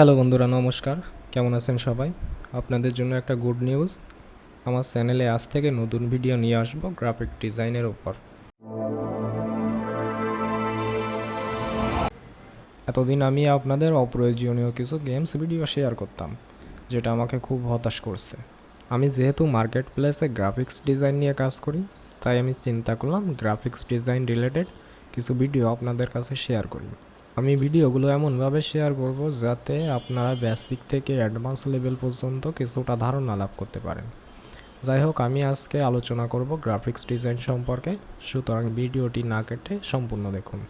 Hello বন্ধুরা, নমস্কার। কেমন আছেন সবাই? আপনাদের জন্য একটা গুড নিউজ। আমার চ্যানেলে আজ থেকে নতুন ভিডিও নিয়ে আসব গ্রাফিক ডিজাইনের ওপর। এতদিন আমি আপনাদের অপ্রয়োজনীয় কিছু গেমস ভিডিও শেয়ার করতাম, যেটা আমাকে খুব হতাশ করছে। আমি যেহেতু মার্কেট প্লেসে গ্রাফিক্স ডিজাইন নিয়ে কাজ করি, তাই আমি চিন্তা করলাম গ্রাফিক্স ডিজাইন রিলেটেড কিছু ভিডিও আপনাদের কাছে শেয়ার করি। আমি ভিডিওগুলো এমনভাবে শেয়ার করব যাতে আপনারা বেসিক থেকে অ্যাডভান্স লেভেল পর্যন্ত কিছুটা ধারণা লাভ করতে পারেন। যাই হোক, আমি আজকে আলোচনা করব গ্রাফিক্স ডিজাইন সম্পর্কে। সুতরাং ভিডিওটি না কেটে সম্পূর্ণ দেখুন।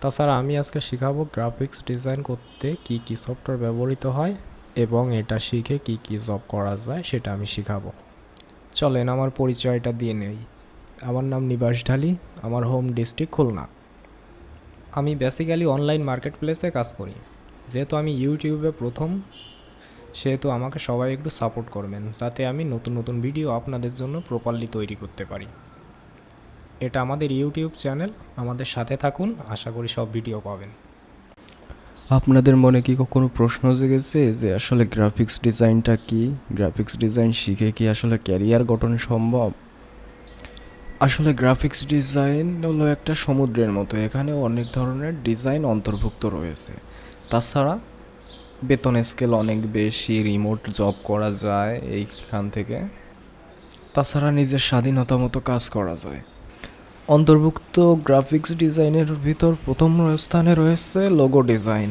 তাছাড়া আমি আজকে শেখাবো গ্রাফিক্স ডিজাইন করতে কি কি সফটওয়্যার ব্যবহৃত হয় এবং এটা শিখে কি কি জব করা যায়, সেটা আমি শেখাবো। চলেন, আমার পরিচয়টা দিয়ে নেই। আমার নাম নিবাস ঢালি, আমার হোম ডিস্ট্রিক্ট খুলনা। আমি বেসিক্যালি অনলাইন মার্কেট প্লেসে কাজ করি। যেহেতু আমি ইউটিউবে প্রথম, সেহেতু আমাকে সবাই একটু সাপোর্ট করবেন, যাতে আমি নতুন নতুন ভিডিও আপনাদের জন্য প্রপারলি তৈরি করতে পারি। এটা আমাদের ইউটিউব চ্যানেল আমাদের সাথে থাকুন, আশা করি সব ভিডিও পাবেন। আপনাদের মনে কি কখনো প্রশ্ন জেগেছে যে আসলে গ্রাফিক্স ডিজাইনটা কি? গ্রাফিক্স ডিজাইন শিখে কি আসলে ক্যারিয়ার গঠন সম্ভব? আসলে গ্রাফিক্স ডিজাইন হলো একটা সমুদ্রের মতো। এখানে অনেক ধরনের ডিজাইন অন্তর্ভুক্ত রয়েছে। তাছাড়া বেতন স্কেল অনেক বেশি রিমোট জব করা যায় এইখান থেকে। তাছাড়া নিজের স্বাধীনতা মতো কাজ করা যায়। অন্তর্ভুক্ত গ্রাফিক্স ডিজাইনের ভিতর প্রথম স্থানে রয়েছে লোগো ডিজাইন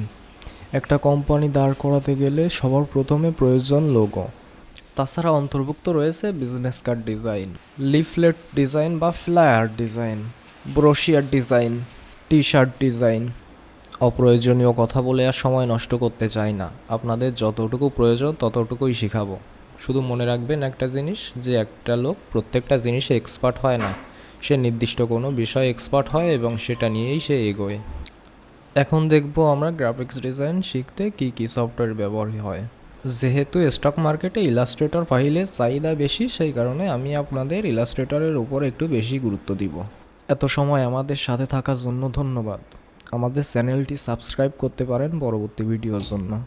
একটা কোম্পানি দাঁড় করাতে গেলে সবার প্রথমে প্রয়োজন লোগো তাছাড়া অন্তর্ভুক্ত রয়েছে business card design leaflet design বা flyer design brochure design T shirt design অপ্রয়োজনীয় কথা বলে আর সময় নষ্ট করতে চাই না। আপনাদের যতটুকু প্রয়োজন ততটুকুই শেখাবো। শুধু মনে রাখবেন একটা জিনিস, যে একটা লোক প্রত্যেকটা জিনিসে এক্সপার্ট হয় না। সে নির্দিষ্ট কোনো বিষয়ে এক্সপার্ট হয় এবং সেটা নিয়েই সে এগোয়। এখন দেখব আমরা গ্রাফিক্স ডিজাইন শিখতে কি কি সফটওয়্যার ব্যবহার হয়। যেহেতু স্টক মার্কেটে ইলাস্ট্রেটর ফাইলের চাহিদা বেশি, সেই কারণে আমি আপনাদের ইলাস্ট্রেটরের উপর একটু বেশি গুরুত্ব দিব। এত সময় আমাদের সাথে থাকার জন্য ধন্যবাদ। আমাদের চ্যানেলটি সাবস্ক্রাইব করতে পারেন পরবর্তী ভিডিওর জন্য।